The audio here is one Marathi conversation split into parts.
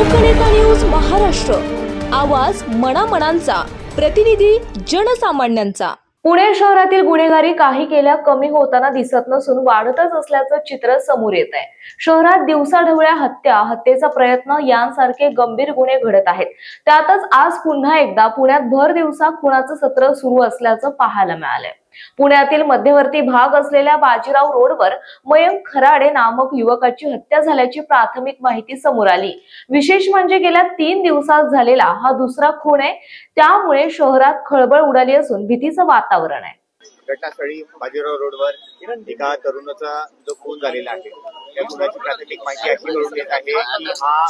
लोकनेता न्यूज महाराष्ट्र. आवाज मनामनांचा. प्रतिनिधी जनसामान्यांचा. पुणे शहरातील गुन्हेगारी काही केल्या कमी होताना दिसत नसून वाढतच असल्याचं चित्र समोर येत आहे. शहरात दिवसाढवळ्या हत्या हत्येचा प्रयत्न यांसारखे गंभीर गुन्हे घडत आहेत. त्यातच आज पुन्हा एकदा पुण्यात भर दिवसा खुणाचं सत्र सुरू असल्याचं पाहायला मिळालंय. पुण्यातील मध्यवर्ती भाग असलेल्या बाजीराव रोडवर मयंक खराडे नामक युवकाची हत्या झाल्याची प्राथमिक माहिती समोर आली. विशेष म्हणजे गेल्या तीन दिवसात झालेला हा दुसरा खून आहे. त्यामुळे शहरात खळबळ उडाली असून भीतीचं वातावरण आहे. घटनास्थळी बाजीराव रोडवर एका तरुणाचा जो खून झालेला आहे त्या खुनाची प्राथमिक माहिती अशी कळून येत आहे की हा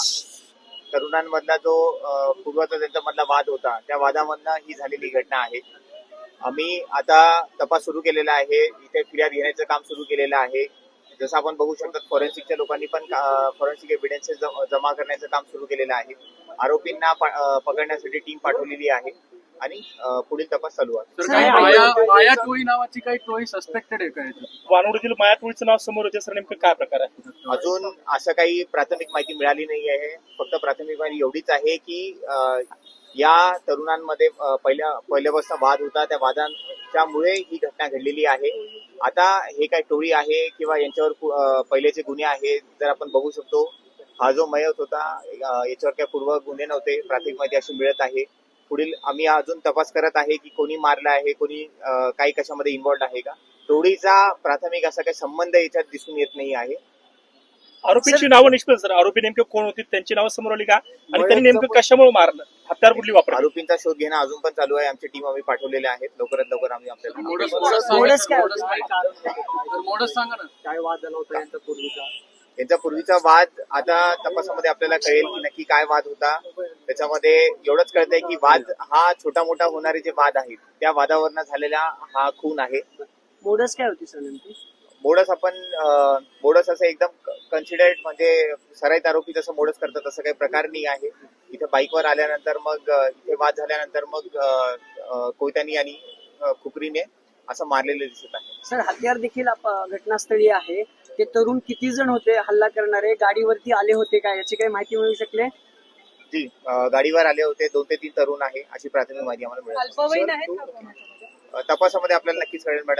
तरुणांमधला जो अ, पूर्वाचा त्यांचा मधला वाद होता त्या वादामधनं ही झालेली घटना आहे. आम्ही आता तपास सुरू केलेला आहे. इथे फिर्याद घेण्याचं काम सुरू केलेलं आहे. जसं आपण बघू शकतो फॉरेन्सिकच्या लोकांनी पण फॉरेन्सिक एव्हिडन्सेस जमा करण्याचं काम सुरू केलेलं आहे. आरोपींना पकडण्यासाठी टीम पाठवलेली आहे. आणि पुढील तपास चालू आहे. माया टोळी नावाची काही टोळी सस्पेक्टेड आहे का याच्यात? वानवडीतील माया टोळीचं नाव समोर सर नेमकं काय प्रकार आहे? अजून असं काही प्राथमिक माहिती मिळाली नाही आहे. फक्त प्राथमिक माहिती एवढीच आहे की या तरुणांमध्ये पहिल्या पहिल्यापासून वाद होता. त्या वादांच्यामुळे ही घटना घडलेली आहे. आता हे काय टोळी आहे किंवा यांच्यावर कु- पहिलेचे गुन्हे आहेत जर आपण बघू शकतो हा जो मयत होता याच्यावर काही पूर्व गुन्हे नव्हते प्राथमिक माहिती अशी मिळत आहे. पुढील आम्ही अजून तपास करत आहे की कोणी मारला आहे कोणी काही कशामध्ये इन्व्हॉल्ड आहे का? टोळीचा प्राथमिक असा काही संबंध याच्यात दिसून येत नाही आहे. आरोपींची नावं निष्पन्न सर आरोपी नेमके कोण होती त्यांची नावं समोर आली का? आणि त्यांनी नेमकं कशामुळे मारलं? हत्यार कुठली वापरली? आरोपींचा शोध घेणं अजून पण चालू आहे. आमची टीम आम्ही पाठवलेले आहेत. लवकरात लवकर आम्ही आपल्याला मोडस मोडस सांगा. मोडस काय तर मोडस सांगा ना. काय वाद झाला होता यांचा पूर्वीचा? त्यांचा पूर्वीचा वाद आता तपासामध्ये आपल्याला कळेल की नक्की काय वाद होता. त्याच्यामध्ये एवढंच कळतंय की वाद हा छोटा मोठा होणारे जे वाद आहेत त्या वादावरनं झालेला हा खून आहे. मोडस काय होती सर नेमकी? मोडस आपण अं, मोडस असं एकदम कन्सिडर्ड म्हणजे सराईत आरोपी जसं मोडस करतात तसं काही प्रकार नाही आहे. इथे बाईकवर आल्यानंतर मग इथे वाद झाल्यानंतर मग कोयत्यानी आणि अं, खुपरीने असं मारलेलं दिसत आहे. सर हत्यार देखील आप- घटनास्थळी आहे. ते तरुण किती जण होते हल्ला करणारे? गाडीवरती आले होते का याची काही माहिती मिळू शकले जी गाडीवर आले होते. दोन ते तीन तरुण आहे अशी प्राथमिक माहिती आम्हाला मिळाली तपासामध्ये आपल्याला नक्कीच कळेल मॅडम.